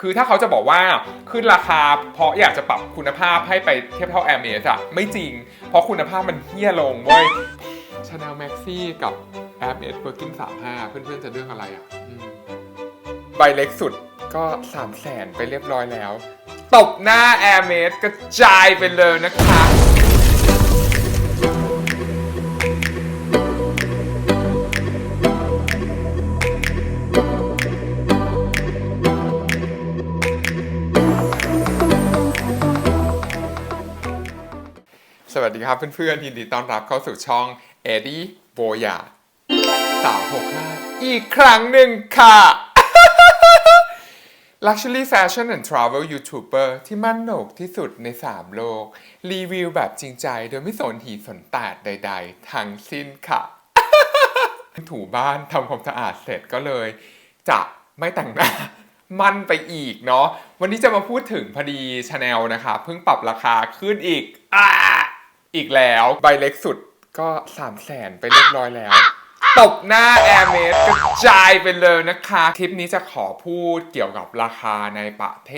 คือถ้าเขาจะบอกว่าขึ้นราคา เพราะอยากจะปรับคุณภาพให้ไปเทียบเท่า Air m a s อะไม่จริง เพราะคุณภาพมันเฮี้ยลงเว้ย Chanel Maxi กับ Air m a s Birkin 35 เพื่อนๆจะเลือกอะไรอะใบเล็กสุดก็3 0 0แสนไปเรียบร้อยแล้ว ตบหน้า Air m a s กระจายไปเลยนะคะ สวัสดีครับเพื่อนๆยินดีต้อนรับเข้าสู่ช่องเอ็ดดี้โบยาสาว65อีกครั้งหนึ่งค่ะ Luxury Fashion and Travel YouTuber ที่มั่นโหนกที่สุดใน 3 โลก รีวิวแบบจริงใจโดยไม่สนหีสนแตดใดๆ ทั้งสิ้นค่ะ ถูบ้านทำความสะอาดเสร็จก็เลย จะไม่แต่งหน้ามันไปอีกเนาะวันนี้จะมาพูดถึงพอดีชาแนลนะคะ เพิ่งปรับราคาขึ้นอีกอ่า อีกแล้วใบเล็กสุดก็3 0 0แสนไปเรียบร้อยแล้ว ตบหน้า Air m a s กระจายไปเลยนะคะ คลิปนี้จะขอพูดเกี่ยวกับราคาในประเท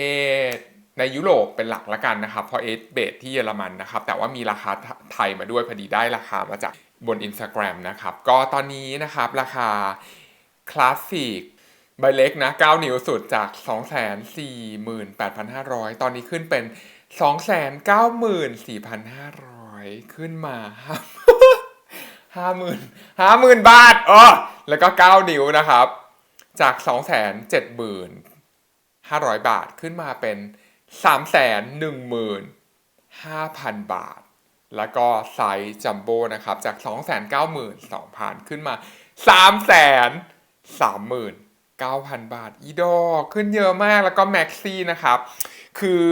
ศในยุโรปเป็นหลักละกันนะครับ เพราะเอสเบสที่เยอรมันนะครับ แต่ว่ามีราคาไทยมาด้วยพอดีได้ราคามาจากบน Instagram นะครับ ก็ตอนนี้นะครับราคาคลาสสิกใบเล็กนะ 9 นิ้วสุดจาก 248,500 ตอนนี้ขึ้นเป็น 294,500 ขึ้นมาห้าหมื่นห้าหมื่นบาทเออแล้วก็ 9 นิ้วนะครับ จาก2 7 0 0 0 500 บาทขึ้นมาเป็น3 1 5 0 0 0 บาท แล้วก็ไซส์จัมโบ้นะครับ จาก 292,000 ขึ้นมา 3 3 9,000 บาท อีดอขึ้นเยอะมากแล้วก็แม็กซี่นะครับ คือ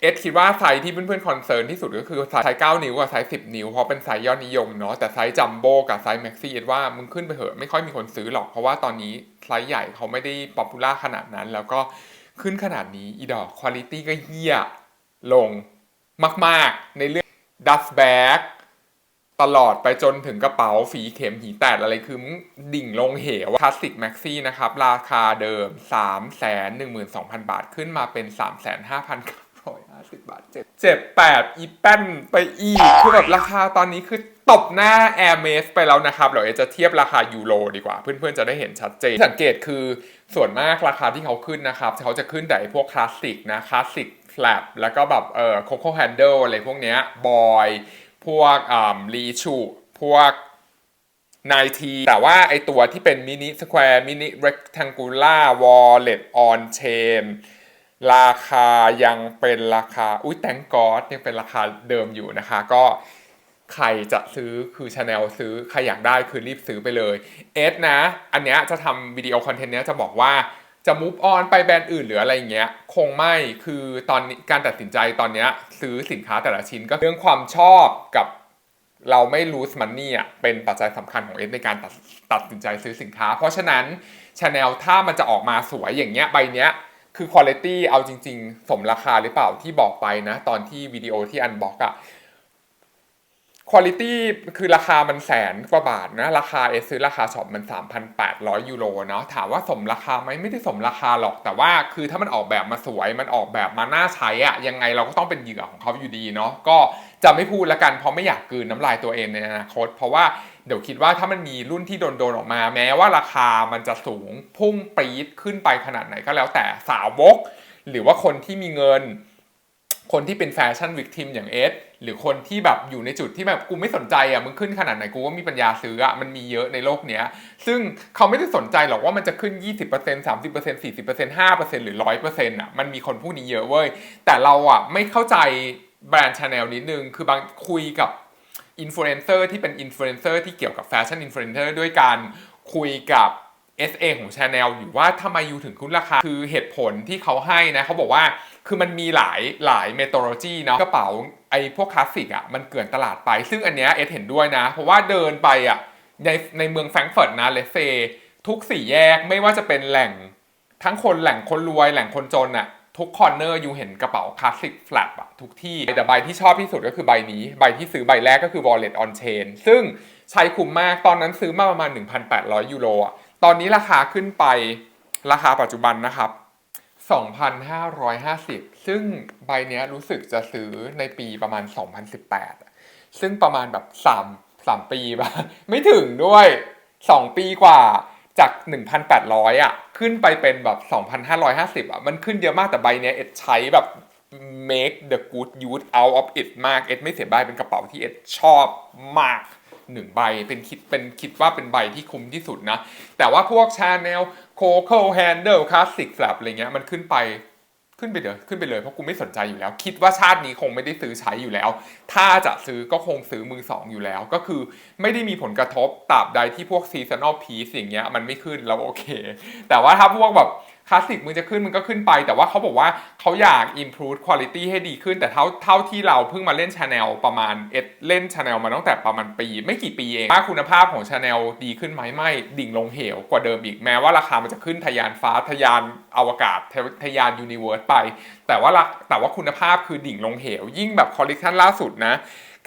เอสคิดว่าไซส์ที่เพื่อนๆคอนเซิร์นที่สุดก็คือไซส์9นิ้วกับไซส์10 นิ้ว เพราะเป็นไซส์ยอดนิยมเนาะแต่ไซส์จัมโบ้กับไซส์แม็กซี่เอสว่ามึงขึ้นไปเหอะไม่ค่อยมีคนซื้อหรอกเพราะว่าตอนนี้ไซส์ใหญ่เขาไม่ได้ป๊อปปูล่าขนาดนั้น แล้วก็ขึ้นขนาดนี้อีดอกคุณภาพก็เฮี้ยลงมากๆ ในเรื่องดัสแบ็กตลอดไปจนถึงกระเป๋าฝีเข็มหีแตดอะไรคือดิ่งลงเหวคลาสสิกแม็กซี่นะครับ ราคาเดิม 3 1 2 0 0 0 บาทขึ้นมาเป็น 3 5 9 5 0บาทเจ็บเจ็บแปดอีแป้นไปอีกคือแบบราคาตอนนี้คือตบหน้า Air m a s ไปแล้วนะครับเดี๋ยวจะเทียบราคายูโรดีกว่า เพื่อนๆ จะได้เห็นชัดเจน สังเกตคือส่วนมากราคาที่เขาขึ้นนะครับ เขาจะขึ้นแต่พวกคลาสสิกนะคลาสสิกแฟลปแล้วก็แบบเอ่อโคโค่แฮนเดิลอะไรพวกเนี้ยบอยพวกอ่ารีชูพวกนทีแต่ว่าไอตัวที่เป็นมินิสแควร์มินิเร c แทงกูล่าวอลเล็ตออนเชน ราคายังเป็นราคา อุ้ยแตงกอดยังเป็นราคาเดิมอยู่นะคะ ก็ใครจะซื้อคือชาแนลซื้อ ใครอยากได้คือรีบซื้อไปเลยเอสนะ อันเนี้ยจะทำวิดีโอคอนเทนต์เนี้ยจะบอกว่าจะมูฟออนไปแบรนด์อื่นหรืออะไรอย่างเงี้ย คงไม่คือตอนนี้การตัดสินใจตอนเนี้ยซื้อสินค้าแต่ละชิ้นก็เรื่องความชอบกับเราไม่รู้สมันนี่อะเป็นปัจจัยสำคัญของเอสในการตัดตัดสินใจซื้อสินค้า เพราะฉะนั้นชาแนลถ้ามันจะออกมาสวยอย่างเงี้ยใบเนี้ย คือคุณภาพเอาจริง ๆ สมราคาหรือเปล่าที่บอกไปนะ ตอนที่วิดีโอที่อันบอกอะคุณภาพคือราคามันแสนกว่าบาทนะ ราคาเอสซื้อราคาช็อปมัน 3,800 ยูโรเนาะถามว่าสมราคาไหมไม่ได้สมราคาหรอก แต่ว่าคือถ้ามันออกแบบมาสวยมันออกแบบมาน่าใช้อะยังไงเราก็ต้องเป็นเหยื่อของเขาอยู่ดีเนาะก็จะไม่พูดละกันเพราะไม่อยากกืนน้ำลายตัวเองในอนาคต เพราะว่า เดี๋ยวคิดว่าถ้ามันมีรุ่นที่โดนๆออกมา แม้ว่าราคามันจะสูงพุ่งปรี๊ดขึ้นไปขนาดไหนก็แล้วแต่สาวก หรือว่าคนที่มีเงิน คนที่เป็นแฟชั่นวิกทิมอย่างเอสหรือคนที่แบบอยู่ในจุดที่แบบกูไม่สนใจอะมึงขึ้นขนาดไหนกูก็มีปัญญาซื้ออะมันมีเยอะในโลกเนี้ย ซึ่งเขาไม่ได้สนใจหรอกว่ามันจะขึ้น 20% 30% 40% 5%หรือ 100%อะมันมีคนพวกนี้เยอะเว้ยแต่เราอะไม่เข้าใจแบรนด์ชาแนลนิดนึงคือบางคุยกับ อินฟลูเอนเซอร์ที่เป็นอินฟลูเอนเซอร์ที่เกี่ยวกับแฟชั่นอินฟลูเอนเซอร์ด้วยการคุยกับ SA ของ Channel อยู่ว่าทำไมยูถึงขึ้นราคา คือเหตุผลที่เขาให้นะ เขาบอกว่าคือมันมีหลายหลายเมโทโลจีเนาะกระเป๋าไอ้พวกคลาสสิกอะมันเกลื่อนตลาดไป ซึ่งอันเนี้ยเอสเห็นด้วยนะ เพราะว่าเดินไปอะในในเมืองแฟรงก์เฟิร์ตนะเลเซทุกสี่แยกไม่ว่าจะเป็นแหล่งทั้งคนแหล่งคนรวยแหล่งคนจนอะ ทุกคอร์เนอร์ยูเห็นกระเป๋าคลาสสิกแฟลปอะทุกที่ แต่ใบที่ชอบที่สุดก็คือใบนี้ ใบที่ซื้อใบแรกก็คือ Wallet on Chain ซึ่งใช้คุ้มมากตอนนั้นซื้อมาประมาณ 1,800 ยูโรอะตอนนี้ราคาขึ้นไปราคาปัจจุบันนะครับ 2,550 ซึ่งใบนี้รู้สึกจะซื้อในปีประมาณ 2018 ซึ่งประมาณแบบ 3 3 ปีป่ะไม่ถึงด้วย 2 ปีกว่าจาก 1,800อะ ขึ้นไปเป็นแบบ 2,550 อะ มันขึ้นเยอะมากแต่ใบเนี้ยเอ็ดใช้แบบ make the good use out of it มาก เอ็ดไม่เสียใบเป็นกระเป๋าที่เอ็ดชอบมากหนึ่งใบเป็นคิดเป็นคิดว่าเป็นใบที่คุ้มที่สุดนะ แต่ว่าพวก Chanel Coco Handle Classic Flap อะไรเงี้ยมันขึ้นไป ขึ้นไปเดี๋ยวขึ้นไปเลยเพราะกูไม่สนใจอยู่แล้ว คิดว่าชาตินี้คงไม่ได้ซื้อใช้อยู่แล้ว ถ้าจะซื้อก็คงซื้อมือสองอยู่แล้ว ก็คือไม่ได้มีผลกระทบตราบใดที่พวกซีซันอลพีซอย่างเงี้ยมันไม่ขึ้นเราโอเค แต่ว่าถ้าพวกแบบ คลาสสิกมึงจะขึ้นมึงก็ขึ้นไป แต่ว่าเขาบอกว่าเขาอยาก improve quality ให้ดีขึ้น แต่เท่าเท่าที่เราเพิ่งมาเล่น Chanel ประมาณเอ็ดเล่น Chanel มาตั้งแต่ประมาณปี ไม่กี่ปีเองว่าคุณภาพของ Chanel ดีขึ้นไหมไม่ดิ่งลงเหวกว่าเดิมอีกแม้ว่าราคามันจะขึ้นทะยานฟ้าทะยานอวกาศทะทะยานยูนิเวิร์สไป แต่ว่าแต่ว่าคุณภาพคือดิ่งลงเหว ยิ่งแบบคอลเลกชันล่าสุดนะ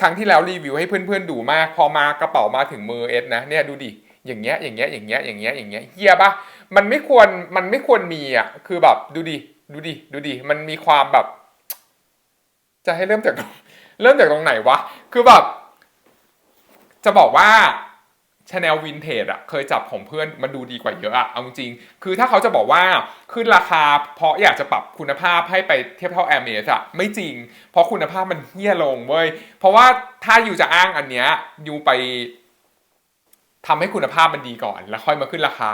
ครั้งที่แล้วรีวิวให้เพื่อนๆดูมาก พอมากระเป๋ามาถึงมือเอสนะเนี่ยดูดิอย่างเงี้ยอย่างเงี้ยอย่างเงี้ยอย่างเงี้ยอย่างเงี้ยเฮียปะ มันไม่ควรมันไม่ควรมีอะ คือแบบดูดิดูดิดูดิมันมีความแบบ จะให้เริ่มจากเริ่มจากตรงไหนวะ คือแบบ จะบอกว่าชาแนลวินเทจอะเคยจับของเพื่อนมันดูดีกว่าเยอะอะเอาจริง คือถ้าเขาจะบอกว่าขึ้นราคา เพราะอยากจะปรับคุณภาพให้ไปเทียบเท่า Air m a x อะไม่จริง เพราะคุณภาพมันเฮี้ยลงเว้ย เพราะว่าถ้าอยู่จะอ้างอันเนี้ยอยู่ไปทำให้คุณภาพมันดีก่อน แล้วค่อยมาขึ้นราคา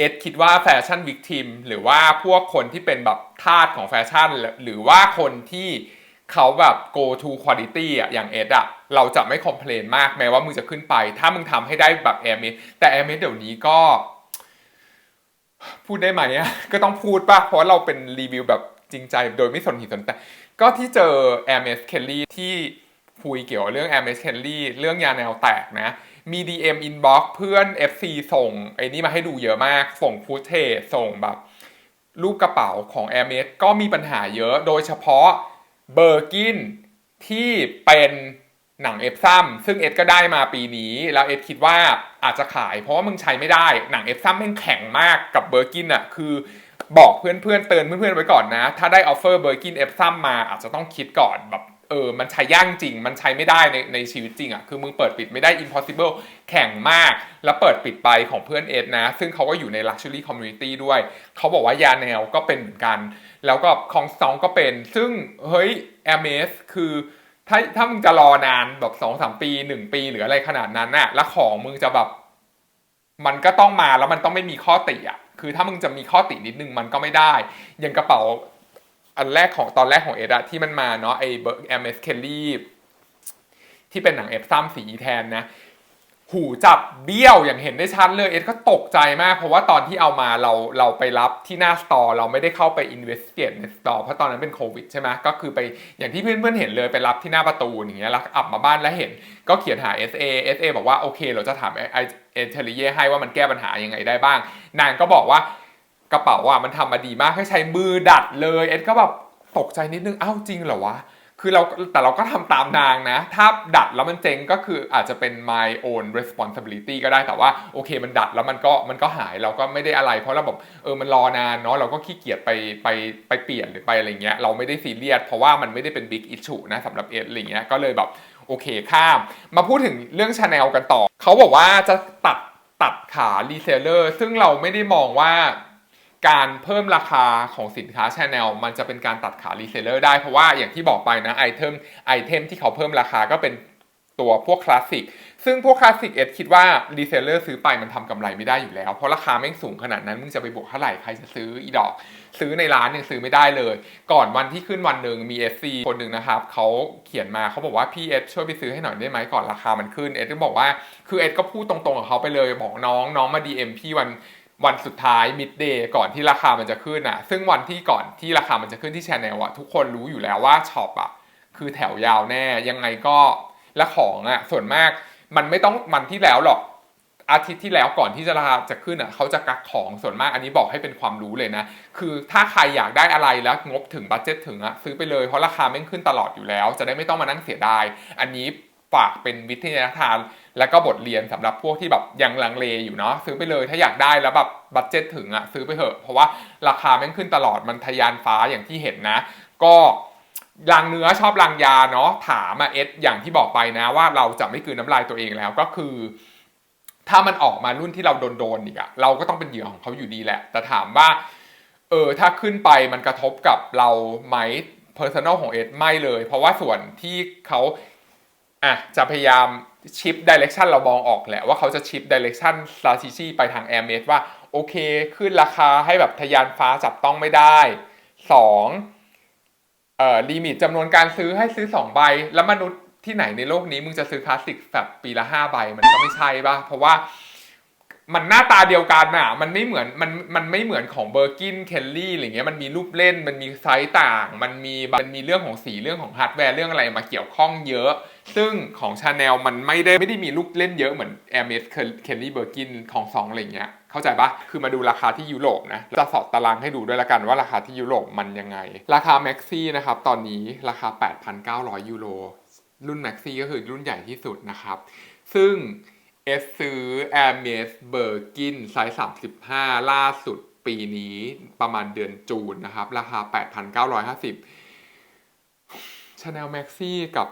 เอ็ดคิดว่าแฟชั่นวิกทีมหรือว่าพวกคนที่เป็นแบบทาสของแฟชั่น หรือว่าคนที่เขาแบบ go to quality อะอย่างเอ็ดอะเราจะไม่คอมเพลนมากแม้ว่ามึงจะขึ้นไป ถ้ามึงทำให้ได้แบบ Air m a x แต่ Air m a x เดี๋ยวนี้ก็ พูดได้ไหมอะก็ต้องพูดป่ะ เพราะเราเป็นรีวิวแบบจริงใจโดยไม่สนหิสนแต่ ก็ที่เจอ Air m a x Kelly ที่คุยเกี่ยวกับเรื่อง Air m a x Kelly เรื่องยาแนวแตกนะ มี DM inbox เพื่อน FC ส่งไอ้นี่มาให้ดูเยอะมาก ส่งฟุตเทส่งแบบรูปกระเป๋าของ Air m a x ก็มีปัญหาเยอะโดยเฉพาะเบอร์กินที่เป็นหนังเอฟซัมซึ่งเอ็ดก็ได้มาปีนี้ แล้วเอ็ดคิดว่าอาจจะขาย เพราะว่ามึงใช้ไม่ได้หนังเอฟซัมแม่งแข็งมากกับเบอร์กินอะคือบอกเพื่อนๆเตือนเพื่อนๆไว้ก่อนนะ ถ้าได้ออฟเฟอร์เบอร์กินเอฟซัมมาอาจจะต้องคิดก่อนแบบ เออ มันใช้ยากจริง มันใช้ไม่ได้ในในชีวิตจริงอะคือมึงเปิดปิดไม่ได้ impossible แข็งมาก แล้วเปิดปิดไปของเพื่อนเอ็ดนะ ซึ่งเขาก็อยู่ใน luxury community ด้วย เขาบอกว่ายาแนวก็เป็นเหมือนกัน แล้วก็ของซองก็เป็น ซึ่งเฮ้ย a m a z คือถ้าถ้ามึงจะรอนานแบบสองสามปีหนึ่งปีหรืออะไรขนาดนั้นน่ะ แล้วของมึงจะแบบ มันก็ต้องมาแล้วมันต้องไม่มีข้อติอะ คือถ้ามึงจะมีข้อตินิดนึงมันก็ไม่ได้ อย่างกระเป๋า อันแรกของตอนแรกของเอดะที่มันมาเนาะไอเบอร์แอมเอสเคลลี่ที่เป็นหนังเอฟซัมสีแทนนะ หูจับเบี้ยวอย่างเห็นได้ชัดเลยเอ็ดก็ตกใจมาก เพราะว่าตอนที่เอามาเราเราไปรับที่หน้าสตอร์เราไม่ได้เข้าไปอินเวสเกตในสตอร์เพราะตอนนั้นเป็นโควิดใช่ไหมก็คือไปอย่างที่เพื่อนๆเห็นเลยไปรับที่หน้าประตูอย่างเงี้ยแล้วอับมาบ้านแล้วเห็น ก็เขียนหา SA SA บอกว่าโอเค เราจะถามไอเอเทลิเย่ให้ว่ามันแก้ปัญหายังไงได้บ้าง นางก็บอกว่า กระเป๋าอะมันทำมาดีมากให้ใช้มือดัดเลยเอ็ดก็แบบตกใจนิดนึงอ้าวจริงเหรอวะคือเราแต่เราก็ทำตามนางนะ ถ้าดัดแล้วมันเจ๊งก็คืออาจจะเป็น my own responsibility ก็ได้แต่ว่าโอเคมันดัดแล้วมันก็มันก็หายเราก็ไม่ได้อะไร เพราะเราแบบเออมันรอนานเนาะเราก็ขี้เกียจไปไปไปเปลี่ยนหรือไปอะไรเงี้ยเราไม่ได้ซีเรียสเพราะว่ามันไม่ได้เป็น big issue นะสำหรับเอสอะไรเงี้ยก็เลยแบบโอเคข้าม มาพูดถึงเรื่องชาแนลกันต่อ เขาบอกว่าจะตัดตัดขารีเซลเลอร์ซึ่งเราไม่ได้มองว่า การเพิ่มราคาของสินค้าชาแนลมันจะเป็นการตัดขารีเซลเลอร์ได้เพราะว่าอย่างที่บอกไปนะไอเทมไอเทมที่เขาเพิ่มราคาก็เป็นตัวพวกคลาสสิกซึ่งพวกคลาสสิกเอ็ดคิดว่ารีเซลเลอร์ซื้อไปมันทำกำไรไม่ได้อยู่แล้ว เพราะราคาแม่งสูงขนาดนั้น มึงจะไปบวกเท่าไหร่ใครจะซื้ออีดอก ซื้อในร้านยังซื้อไม่ได้เลย ก่อนวันที่ขึ้นวันหนึ่งมี FC คนหนึ่งนะครับเขาเขียนมาเขาบอกว่าพี่เอสช่วยไปซื้อให้หน่อยได้ไหมก่อนราคามันขึ้นเอสก็บอกว่าคือเอสก็พูดตรงๆกับเขาไปเลยบอกน้องน้องมา DM พี่วัน วันสุดท้ายมิดเดย์ก่อนที่ราคามันจะขึ้นอะ ซึ่งวันที่ก่อนที่ราคามันจะขึ้นที่แชนแนลอะทุกคนรู้อยู่แล้วว่าช็อปอะคือแถวยาวแน่ยังไงก็และของอะส่วนมากมันไม่ต้องมันที่แล้วหรอกอาทิตย์ที่แล้วก่อนที่จะราคาจะขึ้นอะเขาจะกักของส่วนมากอันนี้บอกให้เป็นความรู้เลยนะ คือถ้าใครอยากได้อะไรแล้วงบถึงบัตเจ็ตถึงอะซื้อไปเลยเพราะราคาแม่งขึ้นตลอดอยู่แล้ว จะได้ไม่ต้องมานั่งเสียดายอันนี้ ฝากเป็นวิทยาทาน แล้วก็บทเรียนสำหรับพวกที่แบบยังลังเลอยู่เนาะซื้อไปเลยถ้าอยากได้แล้วแบบบัตเจ็ตถึงอะซื้อไปเถอะเพราะว่าราคาแม่งขึ้นตลอดมันทะยานฟ้าอย่างที่เห็นนะ ก็ลังเนื้อชอบลังยาเนาะถามมาเอสอย่างที่บอกไปนะว่าเราจะไม่กลืนน้ำลายตัวเองแล้วก็คือ ถ้ามันออกมารุ่นที่เราโดนๆอีกอะเราก็ต้องเป็นเหยื่อของเขาอยู่ดีแหละ แต่ถามว่าเออถ้าขึ้นไปมันกระทบกับเราไหม Personal ของเอสไม่เลย เพราะว่าส่วนที่เขา อะจะพยายามชิปดิเรกชันเรามองออกแหละว่าเขาจะชิปดิเรกชัน strategy ไปทาง Air m a d ว่าโอเค ขึ้นราคาให้แบบทยานฟ้าจับต้องไม่ได้ 2. เอ่อลิมิตจำนวนการซื้อให้ซื้อ 2 ใบ แล้วมนุษย์ที่ไหนในโลกนี้มึงจะซื้อคลาสสิกแบบปีละ 5 ใบ มันก็ไม่ใช่ป่ะ เพราะว่ามันหน้าตาเดียวกันอะ มันไม่เหมือนมันมันไม่เหมือนของเบอร์กินเคลลี่อะไรเงี้ยมันมีรูปเล่นมันมีไซส์ต่าง มันมีมันมีเรื่องของสีเรื่องของฮาร์ดแวร์เรื่องอะไรมาเกี่ยวข้องเยอะ ซึ่งของชาแนลมันไม่ได้ไม่ได้มีลูกเล่นเยอะเหมือน a i r m e s Kelly Birkin ของสองอะไรเงี้ยเข้าใจปะคือมาดูราคาที่ยุโรปนะจะสอดตารางให้ดูด้วยละกันว่าราคาที่ยุโรปมันยังไง ราคา Maxi นะครับตอนนี้ราคา 8,900 ยูโรรุ่น Maxi ก็คือรุ่นใหญ่ที่สุดนะครับ ซึ่งเอสซื้อ a i r m e s Birkin ไซส์35 ล่าสุดปีนี้ประมาณเดือนจูนนะครับ ราคา 8,950 Chanel Maxi กับ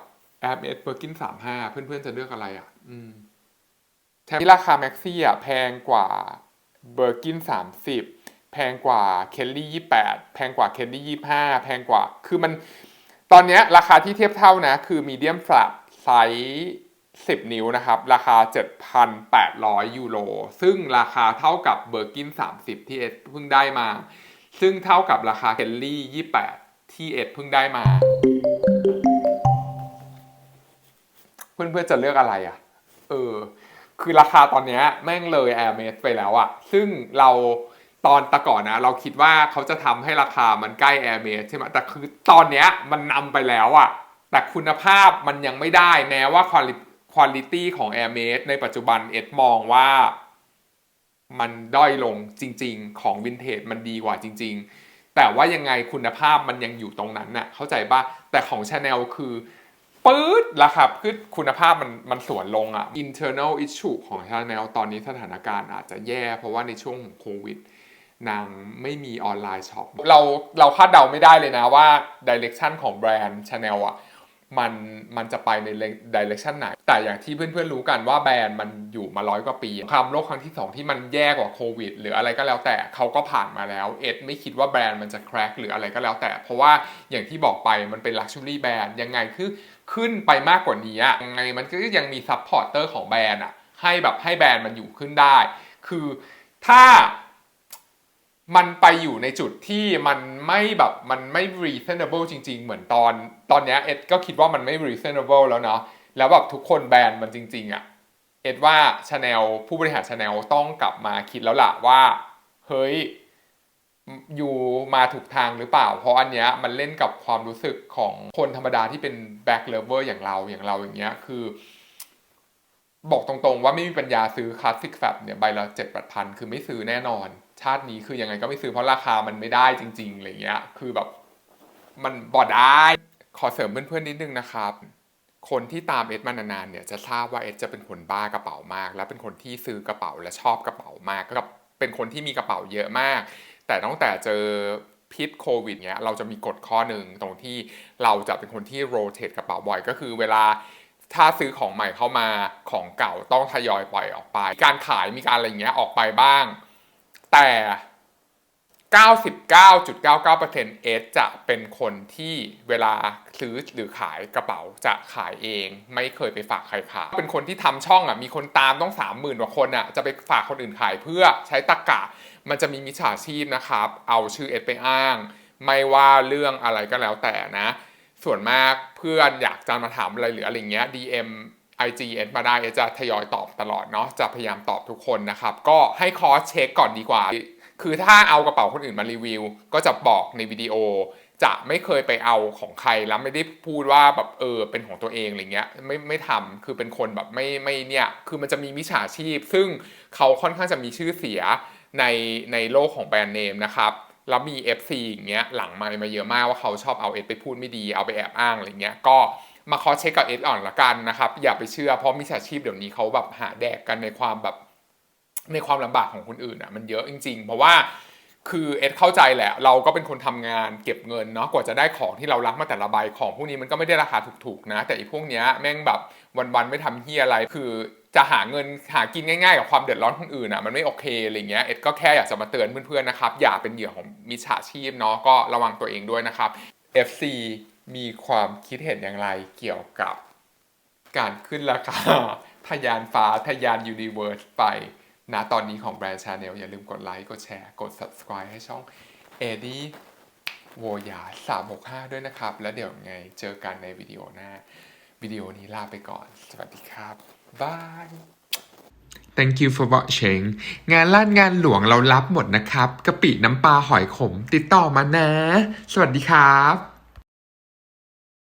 a i r m e s Birkin 35เพื่อนๆจะเลือกอะไรอะ อืมแถมที่ราคา Maxi อะแพงกว่า Birkin 30แพงกว่า Kelly 28แปดแพงกว่า Kelly 25แพงกว่า คือมันตอนเนี้ยราคาที่เทียบเท่านะ คือ medium flat ไซส์10นิ้วนะครับ ราคา 7,800 ยูโรซึ่งราคาเท่ากับเบอร์กิน 30 ที่เอสเพิ่งได้มา ซึ่งเท่ากับราคาเคลลี่ 28 ที่เอสเพิ่งได้มา เพื่อนๆจะเลือกอะไรอะ เออ คือราคาตอนเนี้ยแม่งเลย Air m a d ไปแล้วอะซึ่งเราตอนตะก่อนนะ เราคิดว่าเขาจะทำให้ราคามันใกล้ Air m a d ใช่ไหมแต่คือตอนเนี้ยมันนำไปแล้วอะแต่คุณภาพมันยังไม่ได้แม้ว่าคุณคุณลิตี้ของ Air m a d ในปัจจุบันเอ็ดมองว่า มันด้อยลงจริง ๆ ของวินเทจมันดีกว่าจริง ๆ แต่ว่ายังไงคุณภาพมันยังอยู่ตรงนั้นน่ะเข้าใจป่ะแต่ของ Chanel คือ ปื๊ดราคาขึ้นคุณภาพมันมันสวนลงอะ internal issue ของ Chanel ตอนนี้สถานการณ์อาจจะแย่ เพราะว่าในช่วงของโควิดนางไม่มีออนไลน์ช็อปเราเราคาดเดาไม่ได้เลยนะว่า direction ของแบรนด์ Chanel อะมันมันจะไปในดิเรกชันไหน แต่อย่างที่เพื่อนๆรู้กันว่าแบรนด์มันอยู่มาร้อยกว่าปีคำโลกครั้งที่ 2 ที่มันแย่กว่าโควิด หรืออะไรก็แล้วแต่เขาก็ผ่านมาแล้ว เอ็ดไม่คิดว่าแบรนด์มันจะแครกหรืออะไรก็แล้วแต่ เพราะว่าอย่างที่บอกไปมันเป็นลักชัวรี่แบรนด์ยังไงคือ ขึ้นไปมากกว่านี้ยังไงมันก็ยังมีซัพพอร์เตอร์ของแบรนด์อะให้แบบให้แบรนด์มันอยู่ขึ้นได้ คือถ้ามันไปอยู่ในจุดที่มันไม่แบบมันไม่ reasonable จริง ๆ เหมือนตอนตอนนี้เอ็ดก็คิดว่ามันไม่ reasonable แล้วเนาะแล้วแบบทุกคนแบนมันจริง ๆอะ่ะเอ็ดว่าชาแนลผู้บริหารชาแนลต้องกลับมาคิดแล้วล่ะว่า เฮ้ย อยู่มาถูกทางหรือเปล่า เพราะอันเนี้ยมันเล่นกับความรู้สึกของคนธรรมดาที่เป็น back lover อย่างเราอย่างเราอย่างเงี้ยคือ บอกตรงๆว่าไม่มีปัญญาซื้อคลาสสิกแฟบเนี่ยใบละเจ็ดแปดพันคือไม่ซื้อแน่นอน ชาตินี้คือยังไงก็ไม่ซื้อเพราะราคามันไม่ได้จริงๆอะไรเงี้ย คือแบบมันบอดได้ขอเสริมเพื่อนๆนิดนึงนะครับ คนที่ตามเอสมานานๆเนี่ยจะทราบว่าเอสจะเป็นคนบ้ากระเป๋ามาก และเป็นคนที่ซื้อกระเป๋าและชอบกระเป๋ามากก็เป็นคนที่มีกระเป๋าเยอะมาก แต่ตั้งแต่เจอพิษโควิดเนี้ยเราจะมีกฎข้อหนึ่งตรงที่เราจะเป็นคนที่โรเตทกระเป๋าบ่อยก็คือเวลาถ้าซื้อของใหม่เข้ามาของเก่าต้องทยอยปล่อยออกไป การขายมีการอะไรเงี้ยออกไปบ้าง แต่ 99.99%เอสจะเป็นคนที่เวลาซื้อหรือขายกระเป๋าจะขายเอง ไม่เคยไปฝากใครขายเป็นคนที่ทำช่องอะมีคนตามต้อง 30,000กว่าคนอะจะไปฝากคนอื่นขายเพื่อใช้ตะกกะ มันจะมีมิจฉาชีพนะครับ เอาชื่อเอสไปอ้าง ไม่ว่าเรื่องอะไรก็แล้วแต่นะ ส่วนมากเพื่อนอยากจะมาถามอะไรหรืออะไรเงี้ย DM IG เอสมาได้เอสจะทยอยตอบตลอดเนาะจะพยายามตอบทุกคนนะครับ ก็ให้คอสเช็คก่อนดีกว่า คือถ้าเอากระเป๋าคนอื่นมารีวิว ก็จะบอกในวิดีโอ จะไม่เคยไปเอาของใครแล้วไม่ได้พูดว่าแบบเออเป็นของตัวเองอะไรเงี้ยไม่ไม่ทำคือเป็นคนแบบไม่ไม่เนี่ยคือมันจะมีมิจฉาชีพ ซึ่งเขาค่อนข้างจะมีชื่อเสีย ในในโลกของแบรนด์เนมนะครับแล้วมี FC อย่างเงี้ยหลังมามาเยอะมากว่าเขาชอบเอาเอสไปพูดไม่ดีเอาไปแอบอ้างอะไรเงี้ยก็มาคอเช็คกับเอสอ่อนละกันนะครับอย่าไปเชื่อเพราะมิจฉาชีพเดี๋ยวนี้เขาแบบหาแดกกันในความแบบในความลำบากของคนอื่นอะมันเยอะจริง ๆ เพราะว่าคือเอสเข้าใจแหละ เราก็เป็นคนทำงานเก็บเงินเนาะกว่าจะได้ของที่เรารักมาแต่ละใบของพวกนี้มันก็ไม่ได้ราคาถูกๆนะ แต่อีพวกเนี้ยแม่งแบบวันๆไม่ทำเฮียอะไรคือ จะหาเงินหากินง่ายๆกับความเดือดร้อนคนอื่นอะมันไม่โอเคอะไรเงี้ยเอ็ดก็แค่อยากจะมาเตือนเพื่อนๆนะครับอย่าเป็นเหยื่อของมิจฉาชีพเนาะก็ระวังตัวเองด้วยนะครับ FC มีความคิดเห็นอย่างไรเกี่ยวกับการขึ้นราคาทยานฟ้าทยานยูนิเว r ร์สไปนะตอนนี้ของแบรนด์ชาแนลอย่าลืมกดไลค์กดแชร์กด subscribe ให้ช่องเอดี้โวยา365 ด้วยนะครับ แล้วเดี๋ยวไงเจอกันในวิดีโอหน้า วิดีโอนี้ลาไปก่อน สวัสดีครับ บาย Thank you for watching งานลาดงานหลวงเรารับหมดนะครับกะปิน้ำปลาหอยขม ติดต่อมานะ สวัสดีครับ